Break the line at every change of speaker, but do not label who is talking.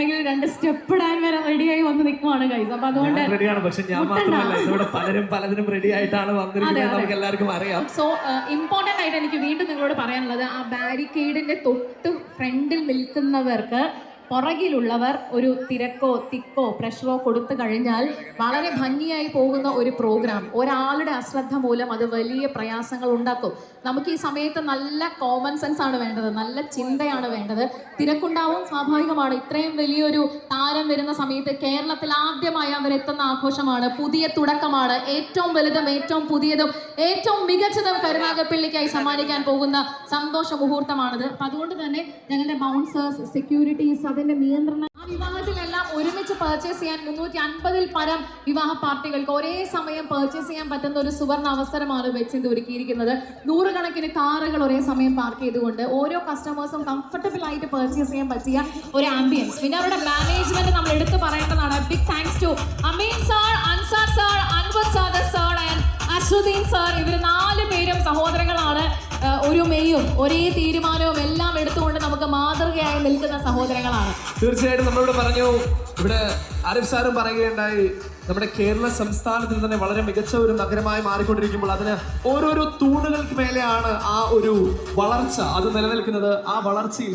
വേണമെങ്കിൽ രണ്ട് സ്റ്റെപ്പ് ഇടാൻ വരെ റെഡിയായി വന്ന് നിൽക്കുവാണ് ഗൈസ് അപ്പൊ അതുകൊണ്ട്
റെഡിയാണ് പക്ഷെ ഞാൻ മാത്രമല്ല ഇവിടെ പലരും പലതിനും റെഡി ആയിട്ടാണ് വന്നിരിക്കുന്നത് നമുക്ക് എല്ലാവർക്കും അറിയാം.
സോ ഇമ്പോർട്ടന്റ് ആയിട്ട് എനിക്ക് വീണ്ടും നിങ്ങളോട് പറയാനുള്ളത് ആ ബാരിക്കേഡിന്റെ തൊട്ട് ഫ്രണ്ടിൽ നിൽക്കുന്നവർക്ക് പുറകിലുള്ളവർ ഒരു തിരക്കോ തിക്കോ പ്രഷറോ കൊടുത്തു കഴിഞ്ഞാൽ വളരെ ഭംഗിയായി പോകുന്ന ഒരു പ്രോഗ്രാം. ഒരാളുടെ അശ്രദ്ധ മൂലം അത് വലിയ പ്രയാസങ്ങൾ ഉണ്ടാക്കും. നമുക്ക് ഈ സമയത്ത് നല്ല കോമൺ സെൻസ് ആണ് വേണ്ടത് നല്ല ചിന്തയാണ് വേണ്ടത്. തിരക്കുണ്ടാവും സ്വാഭാവികമാണ്. ഇത്രയും വലിയൊരു താരം വരുന്ന സമയത്ത് കേരളത്തിൽ ആദ്യമായി അവരെത്തുന്ന ആഘോഷമാണ് പുതിയ തുടക്കമാണ്. ഏറ്റവും വലുതും ഏറ്റവും പുതിയതും ഏറ്റവും മികച്ചതും കരുനാഗപ്പള്ളിക്കായി സമ്മാനിക്കാൻ പോകുന്ന സന്തോഷ മുഹൂർത്തമാണിത്. അതുകൊണ്ട് തന്നെ ഞങ്ങളുടെ ബൗൺസേഴ്സ് സെക്യൂരിറ്റീസ് അതിന്റെ നിയന്ത്രണം ആ വിവാഹത്തിലെല്ലാം ഒരുമിച്ച് പർച്ചേസ് ചെയ്യാൻ മുന്നൂറ്റി അൻപതിൽ പരം വിവാഹ പാർട്ടികൾക്ക് ഒരേ സമയം പർച്ചേസ് ചെയ്യാൻ പറ്റുന്ന ഒരു സുവർണ അവസരമാണ് വെച്ചിന്ത് ഒരുക്കിയിരിക്കുന്നത്. നൂറുകണക്കിന് കാറുകൾ ഒരേ സമയം പാർക്ക് ചെയ്തുകൊണ്ട് ഓരോ കസ്റ്റമേഴ്സും കംഫർട്ടബിൾ ആയിട്ട് പർച്ചേസ് ചെയ്യാൻ പറ്റിയ ഒരു ആംബിയൻസ് പിന്നെ അവരുടെ മാനേജ്മെന്റ് നമ്മൾ എടുത്തു പറയേണ്ടതാണ്. Big thanks to Ameen sir Ansar sir Anwar Sadar sir and Ashwadeen sir ഇവർ നാല് പേരും സഹോദരങ്ങളാണ്. ഒരു മെയ്യും ഒരേ തീരുമാനവും എല്ലാം എടുത്തുകൊണ്ട് നമുക്ക് മാതൃകയായി നിൽക്കുന്ന സഹോദരങ്ങളാണ്.
തീർച്ചയായിട്ടും നമ്മളിവിടെ പറഞ്ഞു ഇവിടെ ആരിഫ് സാറും പറയുകയുണ്ടായി നമ്മുടെ കേരള സംസ്ഥാനത്തിൽ തന്നെ വളരെ മികച്ച ഒരു നഗരമായി മാറിക്കൊണ്ടിരിക്കുമ്പോൾ അതിന് ഓരോരോ തൂണുകൾക്ക് മേലെയാണ് ആ ഒരു വളർച്ച അത് നിലനിൽക്കുന്നത്. ആ വളർച്ചയിൽ